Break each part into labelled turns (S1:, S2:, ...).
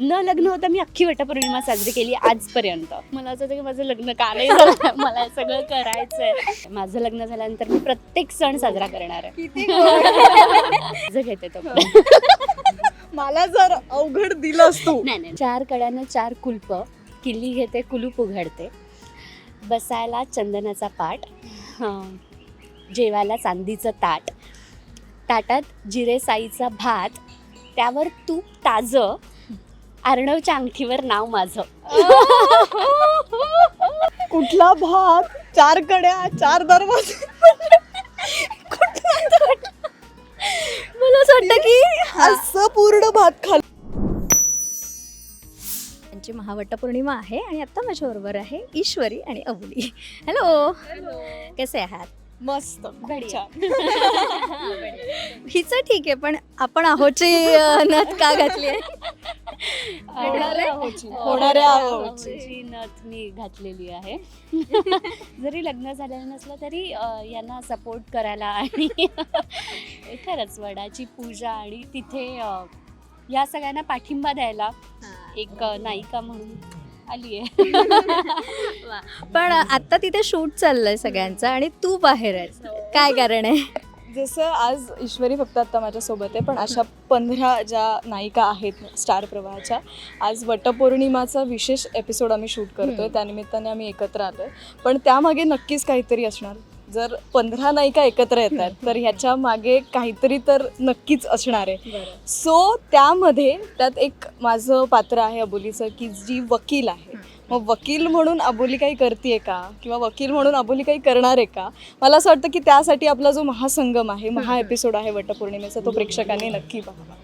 S1: न लग्न होता मी अख्खी वटपौर्णिमा साजरी केली आजपर्यंत. मला असं होतं की माझं लग्न का नाही झालं? मला सगळं करायचंय. माझं लग्न झाल्यानंतर मी प्रत्येक सण साजरा करणार आहे. माझं घेते तो.
S2: मला जर अवघड दिलंस तू.
S1: नाही नाही. चार कड्यानं चार कुलप किल्ली घेते कुलूप उघडते. बसायला चंदनाचा पाट हं, जेवायला चांदीचं ताट. ताटात जिरे साईचा भात त्यावर तूप ताजं अर्णवच्या अंगठीवर नाव माझं.
S2: कुठला भात चार कड्या चार दरवाजे.
S1: मला असं वाटतं की
S2: असं पूर्ण भात खाल
S3: त्यांची महावटपौर्णिमा आहे आणि आता माझ्याबरोबर आहे ईश्वरी आणि अबुली हॅलो कसे आहात?
S2: मस्त.
S3: हिचं ठीक आहे पण आपण आहोची नथ का घातली आहे?
S2: होणाऱ्या आहोची.
S1: नथ मी घातलेली आहे. जरी लग्न झालेलं नसलं तरी यांना सपोर्ट करायला आणि खरंच वडाची पूजा आणि तिथे या सगळ्यांना पाठिंबा द्यायला एक नायिका म्हणून आली आहे
S3: पण आता तिथे शूट चाललंय सगळ्यांचं आणि तू बाहेर आहेस. काय कारण आहे?
S2: जसं आज ईश्वरी फक्त आता माझ्यासोबत आहे पण अशा पंधरा ज्या नायिका आहेत स्टार प्रवाहाच्या आज वटपौर्णिमाचा विशेष एपिसोड आम्ही शूट करतोय. त्यानिमित्ताने आम्ही एकत्र आलोय. पण त्यामागे नक्कीच काहीतरी असणार. जर पंधरा नायिका एकत्र येतात तर ह्याच्या मागे काहीतरी तर नक्कीच असणार आहे. सो त्यामध्ये त्यात एक माझं पात्र आहे अबोलीचं की जी वकील आहे. मग वकील म्हणून अबोली काही करते का? किंवा वकील म्हणून अबोली काही करणार आहे का? मला असं वाटतं की त्यासाठी आपला जो महासंगम आहे महा एपिसोड आहे वटपौर्णिमेचा तो प्रेक्षकांनी नक्की बघावा.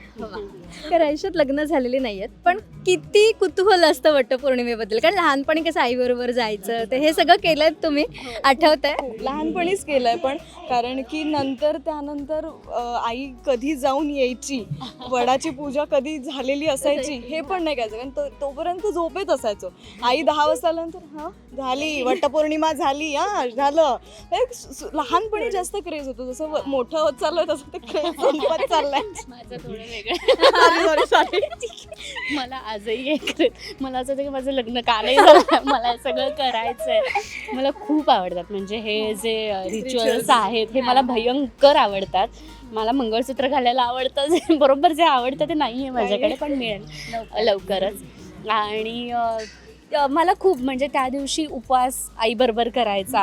S3: कारण आयुष्यात लग्न झालेली नाही आहेत पण किती कुतूहल असतं वटपौर्णिमेबद्दल. कारण लहानपणी कसं आईबरोबर जायचं ते हे सगळं केलंय तुम्ही. आठवत आहे
S2: लहानपणीच केलंय पण. कारण की नंतर त्यानंतर अं, आई कधी जाऊन यायची? वडाची पूजा कधी झालेली असायची? हे पण नाही कळायचं कारण तो- तोपर्यंत झोपेत असायचो. आई दहा वाजता आल्यानंतर हा झाली वटपौर्णिमा झाली हा झालं. हे स- स- लहानपणी जास्त क्रेज होतो. जसं व- मोठं होत चाललंय तसं ते क्रेज संपत चाललंय.
S1: माझं थोडं वेगळं. मला आजही मला असं होतं की माझं लग्न का नाही झालं? मला हे सगळं करायचंय. मला खूप आवडतात. म्हणजे हे जे रिच्युअल्स आहेत हे मला भयंकर आवडतात. मला मंगळसूत्र घालायला आवडतं. बरोबर जे आवडतं ते नाही आहे माझ्याकडे पण मिळेल. लवकरच. आणि मला खूप म्हणजे त्या दिवशी उपवास आईबरोबर करायचा.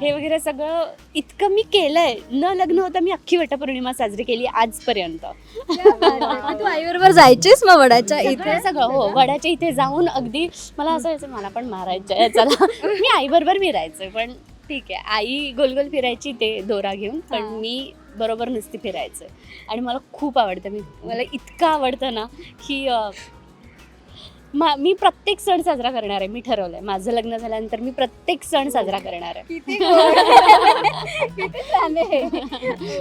S1: हे. वगैरे सगळं इतकं मी केलंय. न लग्न होता मी अख्खी वटपौर्णिमा साजरी केली आजपर्यंत.
S3: तू आईबरोबर जायचीस मग वडाच्या
S1: इथे? सगळं हो वडाच्या इथे जाऊन अगदी मला असं व्हायचं मला पण मारायचं आहे चला. मी आईबरोबर फिरायचं पण ठीक आहे. आई गोल गोल फिरायची ते दोरा घेऊन पण. मी बरोबर नुसती फिरायचं. आणि मला खूप आवडतं मी मला इतकं आवडतं ना की मा मी प्रत्येक सण साजरा करणार आहे मी ठरवलंय. माझं लग्न झाल्यानंतर मी प्रत्येक सण साजरा करणार आहे.
S3: किती किती छान आहे.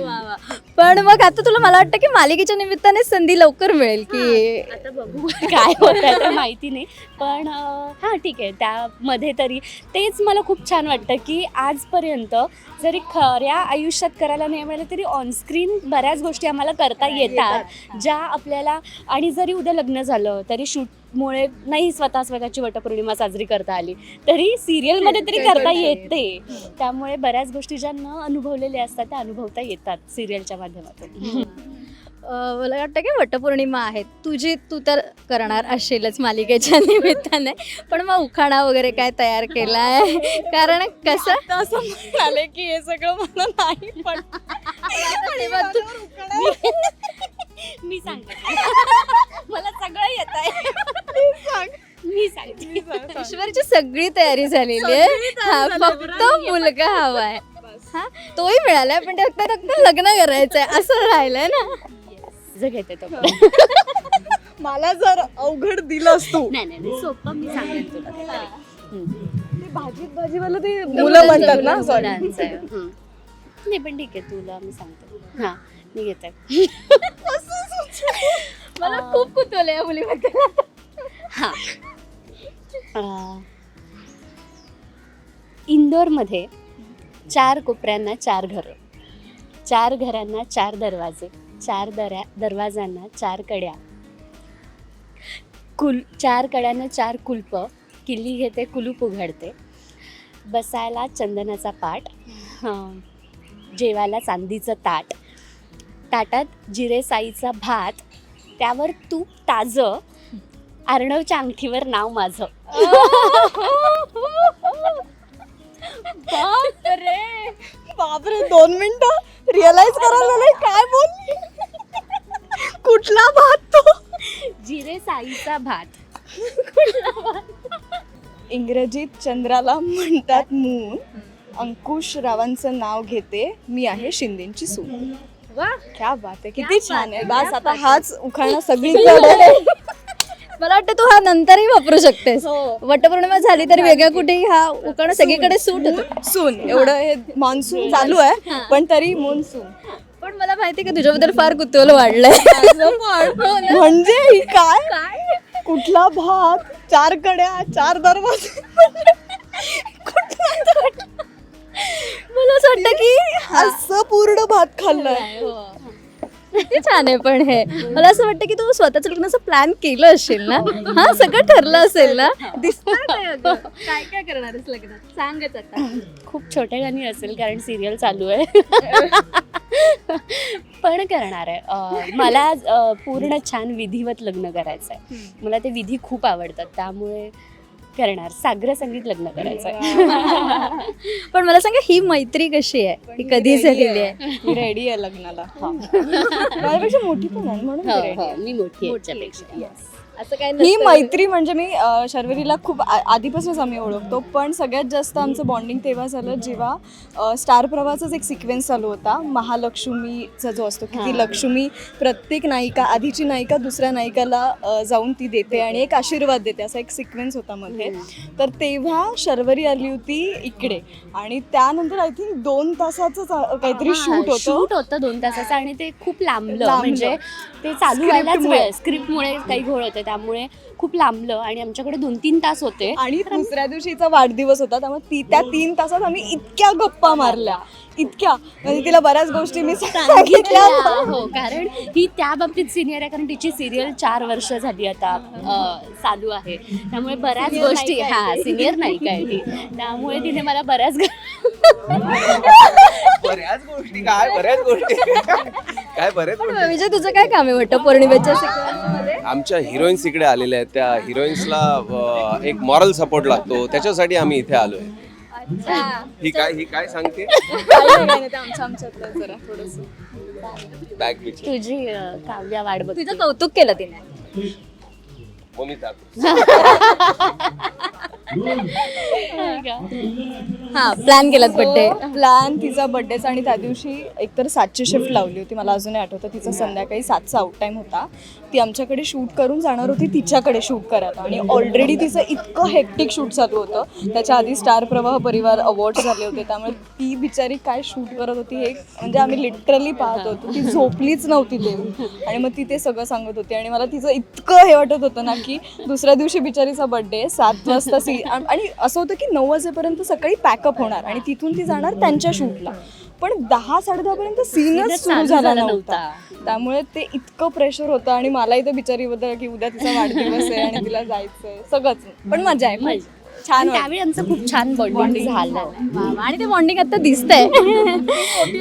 S3: वा, वा. पण मग आता तुला मला वाटतं की मालिकेच्या निमित्ताने संधी लवकर मिळेल की
S1: आता बघू. काय होत आहे तर माहिती नाही. पण अं, हां ठीक आहे. त्यामध्ये तरी तेच मला खूप छान वाटतं की आजपर्यंत जरी खऱ्या आयुष्यात करायला नाही मिळालं तरी ऑनस्क्रीन बऱ्याच गोष्टी आम्हाला करता येतात. ज्या आपल्याला आणि जरी उद्या लग्न झालं तरी शूटमुळे नाही स्वतः स्वतःची वटपौर्णिमा साजरी करता आली. तरी सिरियलमध्ये तरी करता येते. त्यामुळे बऱ्याच गोष्टी ज्या न अनुभवलेल्या असतात त्या अनुभवता येतात सिरियलच्या माध्यमातून.
S3: मला वाटतं की वटपौर्णिमा आहे तुझी तू तर करणार असेलच मालिकेच्या निमित्ताने. पण मग उखाणा वगैरे काय तयार केलाय? कारण कसं?
S2: असं म्हणाले की हे सगळं मला नाही पण
S1: मी सांगते. मला सगळं येत आहे.
S2: सांग.
S1: मी सांगते.
S3: ईश्वरची सगळी तयारी झालेली आहे. हा फक्त मुलगा हवाय हा तोही मिळालाय पण ते फक्त फक्त लग्न करायचंय. असं राहिलंय ना?
S1: जे घेते तो.
S2: मला जर अवघड दिलंस तू.
S1: नाही नाही नाही, सोपं मी सांगेन तुला.
S2: भाजीत भाजीवाला ते मुलं म्हणतात ना? सॉरी
S1: आहे. नाही पण ठीक आहे तुला मी सांगते. हा. मी घेते
S3: मला खूप कुतवलं या मुलीबद्दल.
S1: हा. अं, इंदोरमध्ये चार कोपऱ्यांना चार घरं. चार घरांना चार दरवाजे. चार दऱ्या दरवाजांना चार कड्या. कुल चार कड्यानं चार कुलप. किल्ली घेते कुलूप उघडते. बसायला चंदनाचा पाट जेवायला चांदीचं ताट. ताटात जिरे साईचा भात त्यावर तूप ताजं अर्णवच्या अंगठीवर नाव माझं.
S2: बापरे. बापरे दोन मिनिटं रिअलाइज करायला झालंय काय बोलली कुठला भात तो?
S1: जिरे साईचा भात.
S2: इंग्रजीत चंद्राला म्हणतात मून. अंकुश रावांचं नाव घेते. मी आहे शिंदेची सून.
S3: वा.
S2: क्या बात आहे किती छान आहे. बस आता हाच उखाणा सगळीकडे.
S3: मला वाटतं तू हा नंतरही वापरू शकतेस. वटपौर्णिमा झाली तरी वेगळ्या कुठेही हा उकाणं सगळीकडे सूट होतो.
S2: सून एवढं हे मान्सून चालू आहे पण तरी मूनसून
S3: पण मला माहिती का तुझ्याबद्दल फार कुतूहल वाढलंय. हो.
S2: म्हणजे ही काय? कुठला भात? चार कड्या चार दरवाजे. कुठला
S3: मला असं वाटतं की
S2: असं पूर्ण भात खाल्लंय.
S3: किती छान आहे पण हे. मला असं वाटतं की तू स्वतःच लग्नाचं प्लॅन केलं असेल ना? हा सगळं ठरलं असेल ना? काय काय करणार आहेस लग्नात? सांगच आता.
S1: खूप छोट्या गाणी असेल कारण सिरियल चालू आहे. पण करणार आहे. अं, मला अं, पूर्ण छान विधिवत लग्न करायचं आहे मला ते विधी खूप आवडतात. त्यामुळे करणार? साग्र संगीत लग्न करायचं
S3: पण मला सांगा ही मैत्री कशी आहे? ही कधी झालेली आहे?
S2: रेडी आहे लग्नाला. माझ्यापेक्षा मोठी पण आहे म्हणून
S1: हो, हो. मी मोठी आहे.
S3: असं काय
S2: ही. मैत्री म्हणजे मी अ, शर्वरीला खूप आ- आधीपासूनच आम्ही ओळखतो पण सगळ्यात जास्त आमचं बॉन्डिंग तेव्हा झालं जेव्हा अ, स्टार प्रवाहाचाच एक सिक्वेन्स चालू होता महालक्ष्मीचा जो असतो की ती. लक्ष्मी प्रत्येक नायिका आधीची नायिका दुसऱ्या नायिकाला अ, जाऊन ती देते आणि एक आशीर्वाद देते असा एक सिक्वेन्स होता मध्ये तर तेव्हा शर्वरी आली होती इकडे आणि त्यानंतर आय थिंक दोन तासाचं काहीतरी शूट होतं
S1: शूट होतं दोन तासाचं आणि ते खूप लांबलं
S2: लांबलं.
S1: म्हणजे ते चालू
S2: Script
S1: व्हायलाच
S2: मुळे.
S1: वेळ स्क्रिप्टमुळे काही घोळ होते त्यामुळे खूप लांबलं आणि आमच्याकडे दोन तीन तास होते.
S2: आणि दुसऱ्या दिवशीचा वाढदिवस होता त्यामुळे ती त्या तीन तासात आम्ही इतक्या गप्पा मारल्या. इतक्या. म्हणजे तिला बऱ्याच गोष्टी मी सांगितल्या.
S1: हो कारण ही त्या बाबतीत सिनियर आहे कारण तिची सिरियल चार वर्ष झाली आता चालू आहे. त्यामुळे बऱ्याच गोष्टी हा सिनियर नायिका आहे ती त्यामुळे तिने मला बऱ्याच
S4: बऱ्याच गोष्टी काय बऱ्याच गोष्टी. काय बऱ्याच
S3: विजय तुझं काय काम आहे? वाटतं पौर्णिमेच्या
S4: आमच्या हिरोईन्स इकडे आलेल्या आहेत. त्या हिरोईन्सला एक मॉरल सपोर्ट लागतो. त्याच्यासाठी आम्ही इथे आलोय.
S3: अच्छा.
S4: ही काय ही काय सांगते?
S2: काही नाही, काही नाही, ते आमच्या आमच्यातलं जरा थोडंसं.
S4: बॅक पिक्चर
S1: तुझी अं, काव्या वाट बघ
S3: तुझं कौतुक केलं तिने.
S4: मग मी जातो
S3: हा प्लॅन केलात बड्डे
S2: प्लॅन तिचा बर्थडेचा आणि त्या दिवशी एकतर सातची शिफ्ट लावली होती. मला अजूनही आठवतं तिचा संध्याकाळी सातचा आउट टाईम होता. ती आमच्याकडे शूट करून जाणार होती तिच्याकडे शूट करायला. आणि ऑलरेडी तिचं इतकं हेक्टिक शूट चालू होतं. त्याच्या आधी स्टार प्रवाह परिवार अवॉर्ड झाले होते. त्यामुळे ती बिचारी काय शूट करत होती हे म्हणजे आम्ही लिटरली पाहत होतो. ती झोपलीच नव्हती ते. आणि मग ती ते सगळं सांगत होती. आणि मला तिचं इतकं हे वाटत होतं ना की दुसऱ्या दिवशी बिचारीचा बर्थडे सात वाजता सी आणि असं होतं की नऊ वाजेपर्यंत सकाळी पॅकअप होणार आणि तिथून ती जाणार त्यांच्या शूटला पण दहा साडे दहापर्यंत सीनच सुरू झाला नव्हता. त्यामुळे ते इतकं प्रेशर होतं आणि मलाही तर बिचारीबद्दल की उद्या तिचा वाढदिवस आहे आणि तिला जायचंय. सगळंच. पण मजा आहे छान.
S1: त्यावेळी आमचं खूप छान बॉन्डिंग झालं.
S3: आणि ते बॉन्डिंग आता दिसतंय.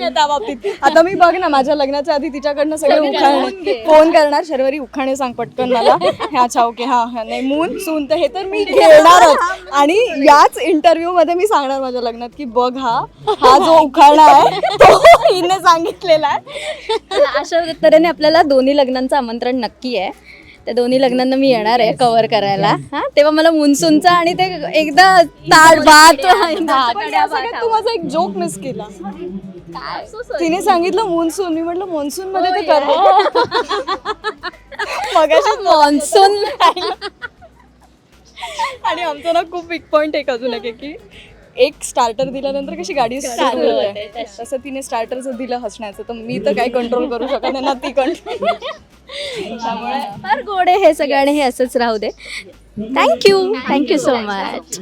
S2: त्या बाबतीत. आता मी बघ ना माझ्या लग्नाच्या आधी तिच्याकडनं सगळे उखाणे. फोन करणार. शर्वरी उखाणे सांग पटकन मला. हा अच्छा ओके हा हा. नाही मून सून तर हे तर मी घेणारच आणि याच इंटरव्ह्यू मध्ये मी सांगणार माझ्या लग्नात की बघ हा हा जो उखाणा आहे तो हिने सांगितलेला आहे
S3: अशा तऱ्हेने आपल्याला दोन्ही लग्नांचं आमंत्रण नक्की आहे. त्या दोन्ही लग्नांना मी येणार आहे कव्हर करायला. हा तेव्हा मला मुनसूनचा आणि ते एकदा ताट भात
S2: पण या सगळ्यात तू माझा एक जोक मिस केला. तिने सांगितलं मोन्सून. मी म्हटलं मोन्सून मध्ये ते कर. मगाशी
S3: मान्सून.
S2: आणि आमचा ना खूप बिग पॉइंट एक अजून एक आहे की एक स्टार्टर दिल्यानंतर कशी गाडी
S1: चालू होते.
S2: तसं. तिने स्टार्टरचं दिलं हसण्याचं. तर मी तर काही कंट्रोल करू शकत नाही ना ती कंट्रोल त्यामुळे
S3: फार गोड आहे हे सगळं आणि हे असंच राहू दे. Thank you thank you so much